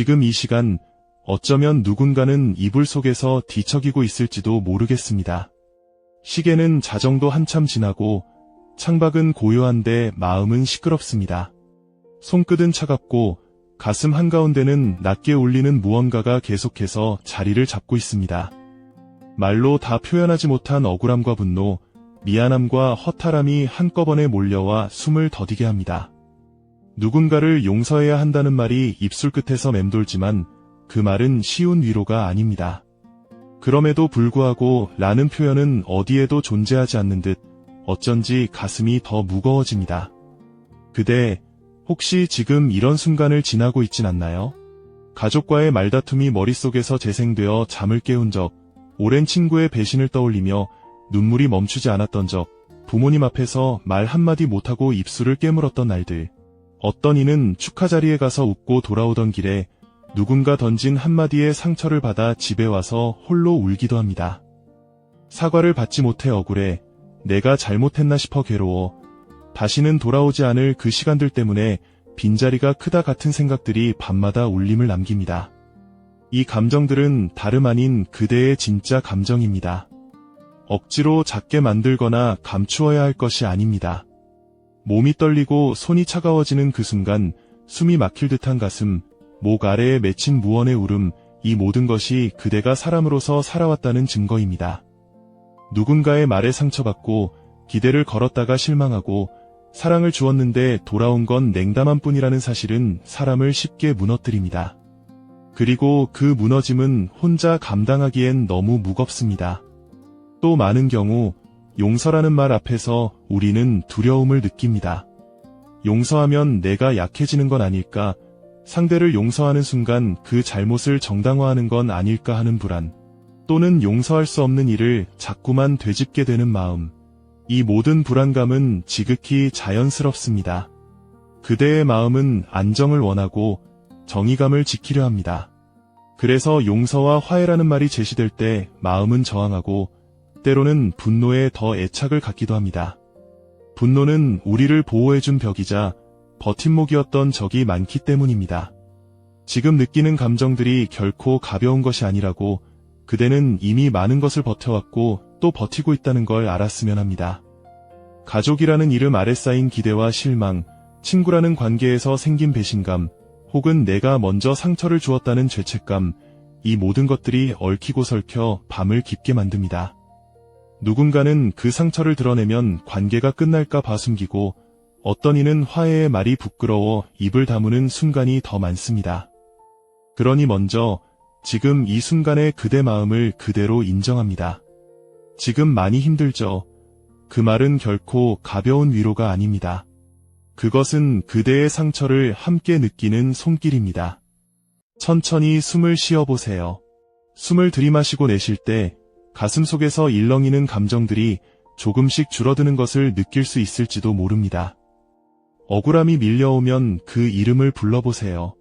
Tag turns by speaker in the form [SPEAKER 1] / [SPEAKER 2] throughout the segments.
[SPEAKER 1] 지금 이 시간 어쩌면 누군가는 이불 속에서 뒤척이고 있을지도 모르겠습니다. 시계는 자정도 한참 지나고 창밖은 고요한데 마음은 시끄럽습니다. 손끝은 차갑고 가슴 한가운데는 낮게 울리는 무언가가 계속해서 자리를 잡고 있습니다. 말로 다 표현하지 못한 억울함과 분노, 미안함과 허탈함이 한꺼번에 몰려와 숨을 더디게 합니다. 누군가를 용서해야 한다는 말이 입술 끝에서 맴돌지만 그 말은 쉬운 위로가 아닙니다. 그럼에도 불구하고 라는 표현은 어디에도 존재하지 않는 듯 어쩐지 가슴이 더 무거워집니다. 그대 혹시 지금 이런 순간을 지나고 있진 않나요? 가족과의 말다툼이 머릿속에서 재생되어 잠을 깨운 적, 오랜 친구의 배신을 떠올리며 눈물이 멈추지 않았던 적, 부모님 앞에서 말 한마디 못하고 입술을 깨물었던 날들. 어떤 이는 축하 자리에 가서 웃고 돌아오던 길에 누군가 던진 한마디의 상처를 받아 집에 와서 홀로 울기도 합니다. 사과를 받지 못해 억울해 내가 잘못했나 싶어 괴로워 다시는 돌아오지 않을 그 시간들 때문에 빈자리가 크다 같은 생각들이 밤마다 울림을 남깁니다. 이 감정들은 다름 아닌 그대의 진짜 감정입니다. 억지로 작게 만들거나 감추어야 할 것이 아닙니다. 몸이 떨리고 손이 차가워지는 그 순간 숨이 막힐 듯한 가슴, 목 아래에 맺힌 무언의 울음, 이 모든 것이 그대가 사람으로서 살아왔다는 증거입니다. 누군가의 말에 상처받고 기대를 걸었다가 실망하고 사랑을 주었는데 돌아온 건 냉담한 뿐이라는 사실은 사람을 쉽게 무너뜨립니다. 그리고 그 무너짐은 혼자 감당하기엔 너무 무겁습니다. 또 많은 경우 용서라는 말 앞에서 우리는 두려움을 느낍니다. 용서하면 내가 약해지는 건 아닐까, 상대를 용서하는 순간 그 잘못을 정당화하는 건 아닐까 하는 불안, 또는 용서할 수 없는 일을 자꾸만 되짚게 되는 마음, 이 모든 불안감은 지극히 자연스럽습니다. 그대의 마음은 안정을 원하고 정의감을 지키려 합니다. 그래서 용서와 화해라는 말이 제시될 때 마음은 저항하고 때로는 분노에 더 애착을 갖기도 합니다. 분노는 우리를 보호해준 벽이자 버팀목이었던 적이 많기 때문입니다. 지금 느끼는 감정들이 결코 가벼운 것이 아니라고 그대는 이미 많은 것을 버텨왔고 또 버티고 있다는 걸 알았으면 합니다. 가족이라는 이름 아래 쌓인 기대와 실망, 친구라는 관계에서 생긴 배신감, 혹은 내가 먼저 상처를 주었다는 죄책감, 이 모든 것들이 얽히고 설켜 밤을 깊게 만듭니다. 누군가는 그 상처를 드러내면 관계가 끝날까 봐 숨기고 어떤 이는 화해의 말이 부끄러워 입을 다무는 순간이 더 많습니다. 그러니 먼저 지금 이 순간의 그대 마음을 그대로 인정합니다. 지금 많이 힘들죠. 그 말은 결코 가벼운 위로가 아닙니다. 그것은 그대의 상처를 함께 느끼는 손길입니다. 천천히 숨을 쉬어보세요. 숨을 들이마시고 내쉴 때 가슴 속에서 일렁이는 감정들이 조금씩 줄어드는 것을 느낄 수 있을지도 모릅니다. 억울함이 밀려오면 그 이름을 불러보세요.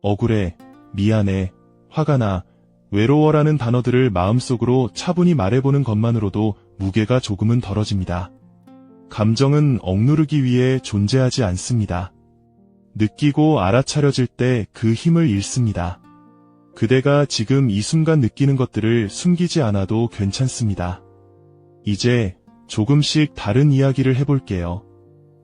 [SPEAKER 1] 억울해, 미안해, 화가 나, 외로워라는 단어들을 마음속으로 차분히 말해보는 것만으로도 무게가 조금은 덜어집니다. 감정은 억누르기 위해 존재하지 않습니다. 느끼고 알아차려질 때 그 힘을 잃습니다. 그대가 지금 이 순간 느끼는 것들을 숨기지 않아도 괜찮습니다. 이제 조금씩 다른 이야기를 해볼게요.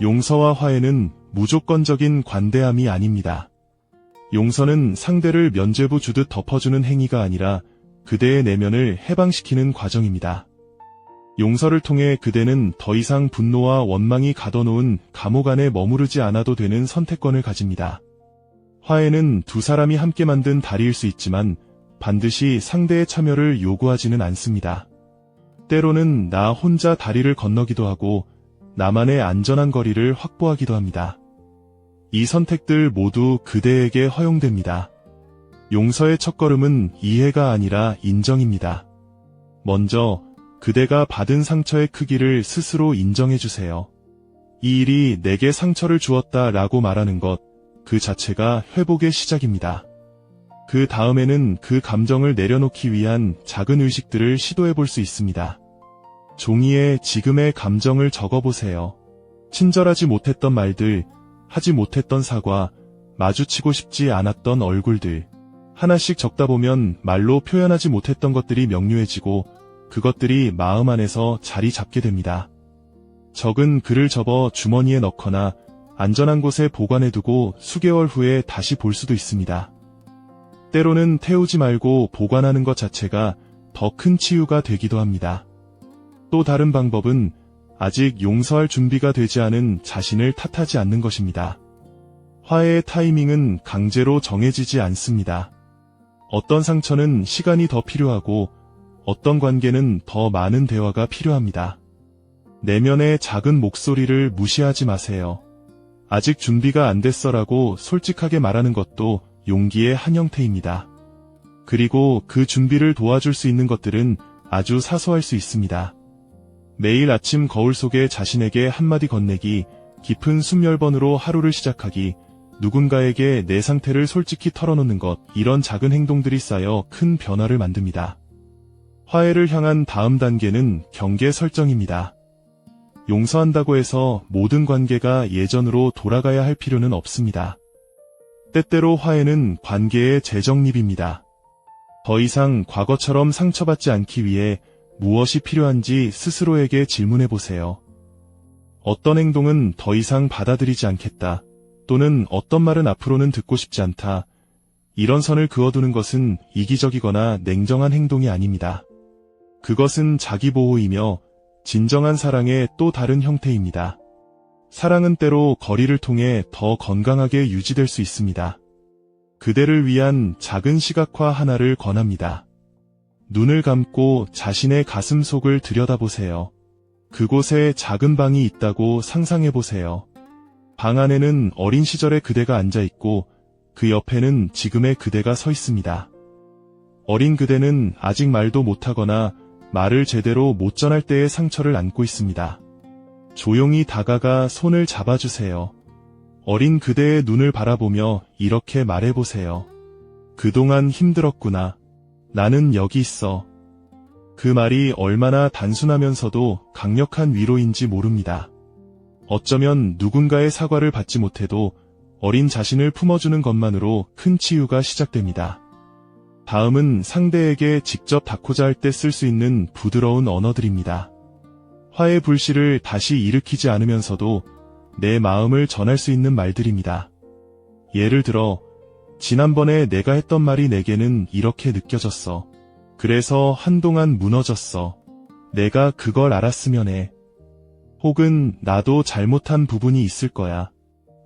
[SPEAKER 1] 용서와 화해는 무조건적인 관대함이 아닙니다. 용서는 상대를 면죄부 주듯 덮어주는 행위가 아니라 그대의 내면을 해방시키는 과정입니다. 용서를 통해 그대는 더 이상 분노와 원망이 가둬놓은 감옥 안에 머무르지 않아도 되는 선택권을 가집니다. 화해는 두 사람이 함께 만든 다리일 수 있지만 반드시 상대의 참여를 요구하지는 않습니다. 때로는 나 혼자 다리를 건너기도 하고 나만의 안전한 거리를 확보하기도 합니다. 이 선택들 모두 그대에게 허용됩니다. 용서의 첫걸음은 이해가 아니라 인정입니다. 먼저 그대가 받은 상처의 크기를 스스로 인정해주세요. 이 일이 내게 상처를 주었다 라고 말하는 것, 그 자체가 회복의 시작입니다. 그 다음에는 그 감정을 내려놓기 위한 작은 의식들을 시도해 볼 수 있습니다. 종이에 지금의 감정을 적어보세요. 친절하지 못했던 말들, 하지 못했던 사과, 마주치고 싶지 않았던 얼굴들. 하나씩 적다 보면 말로 표현하지 못했던 것들이 명료해지고 그것들이 마음 안에서 자리 잡게 됩니다. 적은 글을 접어 주머니에 넣거나 안전한 곳에 보관해두고 수개월 후에 다시 볼 수도 있습니다. 때로는 태우지 말고 보관하는 것 자체가 더 큰 치유가 되기도 합니다. 또 다른 방법은 아직 용서할 준비가 되지 않은 자신을 탓하지 않는 것입니다. 화해의 타이밍은 강제로 정해지지 않습니다. 어떤 상처는 시간이 더 필요하고 어떤 관계는 더 많은 대화가 필요합니다. 내면의 작은 목소리를 무시하지 마세요. 아직 준비가 안 됐어라고 솔직하게 말하는 것도 용기의 한 형태입니다. 그리고 그 준비를 도와줄 수 있는 것들은 아주 사소할 수 있습니다. 매일 아침 거울 속에 자신에게 한마디 건네기, 깊은 숨 열번으로 하루를 시작하기, 누군가에게 내 상태를 솔직히 털어놓는 것, 이런 작은 행동들이 쌓여 큰 변화를 만듭니다. 화해를 향한 다음 단계는 경계 설정입니다. 용서한다고 해서 모든 관계가 예전으로 돌아가야 할 필요는 없습니다. 때때로 화해는 관계의 재정립입니다. 더 이상 과거처럼 상처받지 않기 위해 무엇이 필요한지 스스로에게 질문해 보세요. 어떤 행동은 더 이상 받아들이지 않겠다. 또는 어떤 말은 앞으로는 듣고 싶지 않다. 이런 선을 그어두는 것은 이기적이거나 냉정한 행동이 아닙니다. 그것은 자기 보호이며 진정한 사랑의 또 다른 형태입니다. 사랑은 때로 거리를 통해 더 건강하게 유지될 수 있습니다. 그대를 위한 작은 시각화 하나를 권합니다. 눈을 감고 자신의 가슴 속을 들여다보세요. 그곳에 작은 방이 있다고 상상해보세요. 방 안에는 어린 시절의 그대가 앉아있고 그 옆에는 지금의 그대가 서 있습니다. 어린 그대는 아직 말도 못하거나 말을 제대로 못 전할 때의 상처를 안고 있습니다. 조용히 다가가 손을 잡아주세요. 어린 그대의 눈을 바라보며 이렇게 말해보세요. 그동안 힘들었구나. 나는 여기 있어. 그 말이 얼마나 단순하면서도 강력한 위로인지 모릅니다. 어쩌면 누군가의 사과를 받지 못해도 어린 자신을 품어주는 것만으로 큰 치유가 시작됩니다. 다음은 상대에게 직접 닿고자 할 때 쓸 수 있는 부드러운 언어들입니다. 화해 불씨를 다시 일으키지 않으면서도 내 마음을 전할 수 있는 말들입니다. 예를 들어, 지난번에 내가 했던 말이 내게는 이렇게 느껴졌어. 그래서 한동안 무너졌어. 내가 그걸 알았으면 해. 혹은 나도 잘못한 부분이 있을 거야.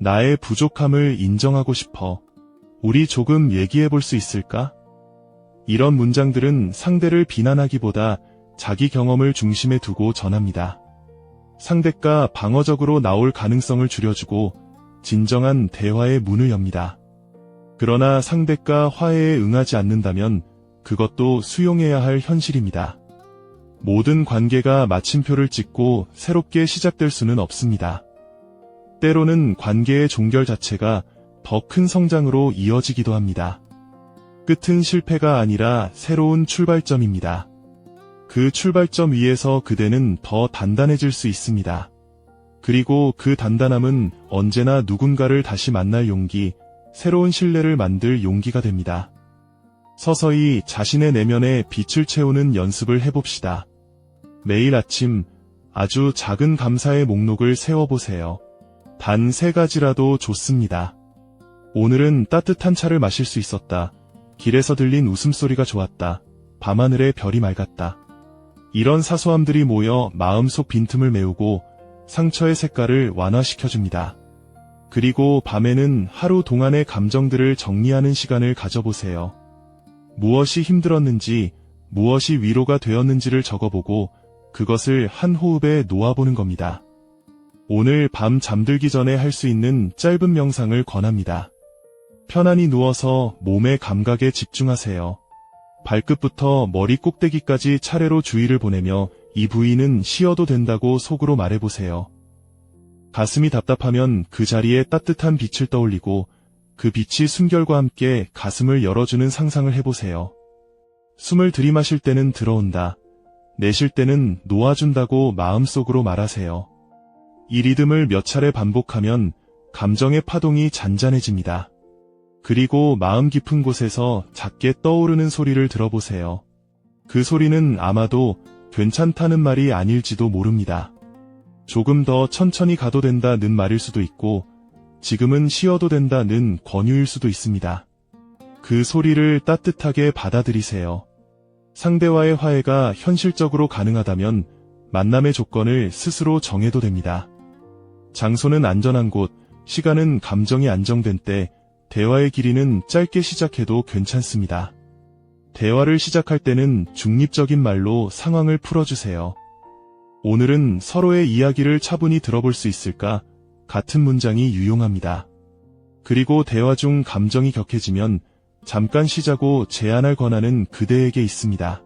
[SPEAKER 1] 나의 부족함을 인정하고 싶어. 우리 조금 얘기해 볼 수 있을까? 이런 문장들은 상대를 비난하기보다 자기 경험을 중심에 두고 전합니다. 상대가 방어적으로 나올 가능성을 줄여주고 진정한 대화의 문을 엽니다. 그러나 상대가 화해에 응하지 않는다면 그것도 수용해야 할 현실입니다. 모든 관계가 마침표를 찍고 새롭게 시작될 수는 없습니다. 때로는 관계의 종결 자체가 더 큰 성장으로 이어지기도 합니다. 끝은 실패가 아니라 새로운 출발점입니다. 그 출발점 위에서 그대는 더 단단해질 수 있습니다. 그리고 그 단단함은 언제나 누군가를 다시 만날 용기, 새로운 신뢰를 만들 용기가 됩니다. 서서히 자신의 내면에 빛을 채우는 연습을 해봅시다. 매일 아침 아주 작은 감사의 목록을 세워보세요. 단 세 가지라도 좋습니다. 오늘은 따뜻한 차를 마실 수 있었다. 길에서 들린 웃음소리가 좋았다. 밤하늘의 별이 맑았다. 이런 사소함들이 모여 마음속 빈틈을 메우고 상처의 색깔을 완화시켜줍니다. 그리고 밤에는 하루 동안의 감정들을 정리하는 시간을 가져보세요. 무엇이 힘들었는지, 무엇이 위로가 되었는지를 적어보고 그것을 한 호흡에 놓아보는 겁니다. 오늘 밤 잠들기 전에 할 수 있는 짧은 명상을 권합니다. 편안히 누워서 몸의 감각에 집중하세요. 발끝부터 머리 꼭대기까지 차례로 주의를 보내며 이 부위는 쉬어도 된다고 속으로 말해보세요. 가슴이 답답하면 그 자리에 따뜻한 빛을 떠올리고 그 빛이 숨결과 함께 가슴을 열어주는 상상을 해보세요. 숨을 들이마실 때는 들어온다. 내쉴 때는 놓아준다고 마음속으로 말하세요. 이 리듬을 몇 차례 반복하면 감정의 파동이 잔잔해집니다. 그리고 마음 깊은 곳에서 작게 떠오르는 소리를 들어보세요. 그 소리는 아마도 괜찮다는 말이 아닐지도 모릅니다. 조금 더 천천히 가도 된다는 말일 수도 있고, 지금은 쉬어도 된다는 권유일 수도 있습니다. 그 소리를 따뜻하게 받아들이세요. 상대와의 화해가 현실적으로 가능하다면 만남의 조건을 스스로 정해도 됩니다. 장소는 안전한 곳, 시간은 감정이 안정된 때, 대화의 길이는 짧게 시작해도 괜찮습니다. 대화를 시작할 때는 중립적인 말로 상황을 풀어주세요. 오늘은 서로의 이야기를 차분히 들어볼 수 있을까? 같은 문장이 유용합니다. 그리고 대화 중 감정이 격해지면 잠깐 쉬자고 제안할 권한은 그대에게 있습니다.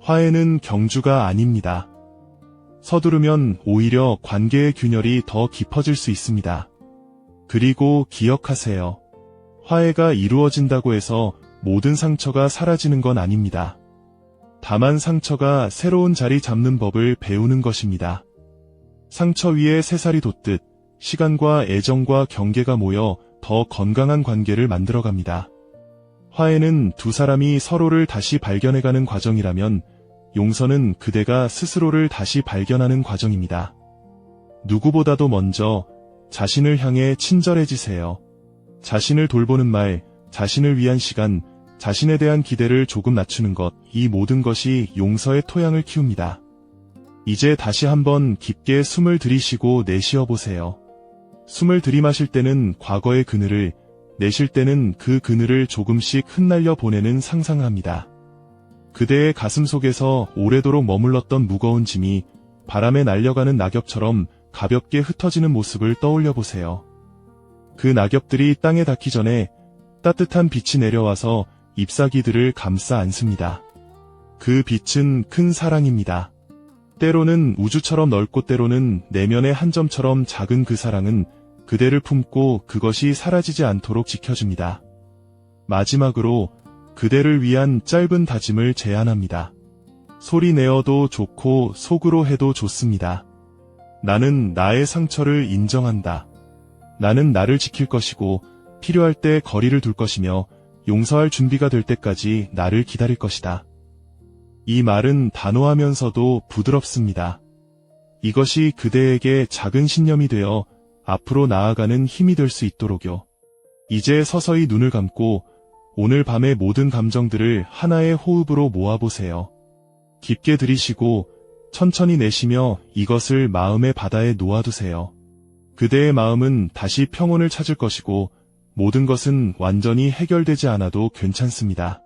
[SPEAKER 1] 화해는 경주가 아닙니다. 서두르면 오히려 관계의 균열이 더 깊어질 수 있습니다. 그리고 기억하세요. 화해가 이루어진다고 해서 모든 상처가 사라지는 건 아닙니다. 다만 상처가 새로운 자리 잡는 법을 배우는 것입니다. 상처 위에 새살이 돋듯 시간과 애정과 경계가 모여 더 건강한 관계를 만들어갑니다. 화해는 두 사람이 서로를 다시 발견해가는 과정이라면 용서는 그대가 스스로를 다시 발견하는 과정입니다. 누구보다도 먼저 자신을 향해 친절해지세요. 자신을 돌보는 말, 자신을 위한 시간, 자신에 대한 기대를 조금 낮추는 것, 이 모든 것이 용서의 토양을 키웁니다. 이제 다시 한번 깊게 숨을 들이쉬고 내쉬어 보세요. 숨을 들이마실 때는 과거의 그늘을, 내쉴 때는 그 그늘을 조금씩 흩날려 보내는 상상합니다. 그대의 가슴 속에서 오래도록 머물렀던 무거운 짐이 바람에 날려가는 낙엽처럼 가볍게 흩어지는 모습을 떠올려 보세요. 그 낙엽들이 땅에 닿기 전에 따뜻한 빛이 내려와서 잎사귀들을 감싸 안습니다. 그 빛은 큰 사랑입니다. 때로는 우주처럼 넓고 때로는 내면의 한 점처럼 작은 그 사랑은 그대를 품고 그것이 사라지지 않도록 지켜줍니다. 마지막으로 그대를 위한 짧은 다짐을 제안합니다. 소리 내어도 좋고 속으로 해도 좋습니다. 나는 나의 상처를 인정한다. 나는 나를 지킬 것이고 필요할 때 거리를 둘 것이며 용서할 준비가 될 때까지 나를 기다릴 것이다. 이 말은 단호하면서도 부드럽습니다. 이것이 그대에게 작은 신념이 되어 앞으로 나아가는 힘이 될 수 있도록요. 이제 서서히 눈을 감고 오늘 밤의 모든 감정들을 하나의 호흡으로 모아보세요. 깊게 들이쉬고 천천히 내쉬며 이것을 마음의 바다에 놓아두세요. 그대의 마음은 다시 평온을 찾을 것이고 모든 것은 완전히 해결되지 않아도 괜찮습니다.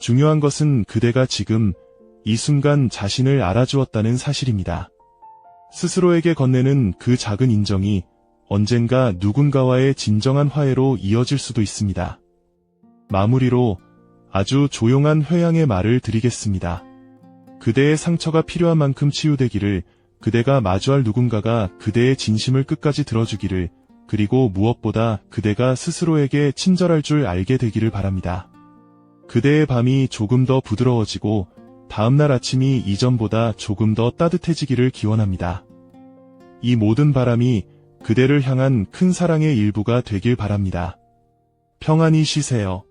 [SPEAKER 1] 중요한 것은 그대가 지금 이 순간 자신을 알아주었다는 사실입니다. 스스로에게 건네는 그 작은 인정이 언젠가 누군가와의 진정한 화해로 이어질 수도 있습니다. 마무리로 아주 조용한 회양의 말을 드리겠습니다. 그대의 상처가 필요한 만큼 치유되기를, 그대가 마주할 누군가가 그대의 진심을 끝까지 들어주기를, 그리고 무엇보다 그대가 스스로에게 친절할 줄 알게 되기를 바랍니다. 그대의 밤이 조금 더 부드러워지고 다음날 아침이 이전보다 조금 더 따뜻해지기를 기원합니다. 이 모든 바람이 그대를 향한 큰 사랑의 일부가 되길 바랍니다. 평안히 쉬세요.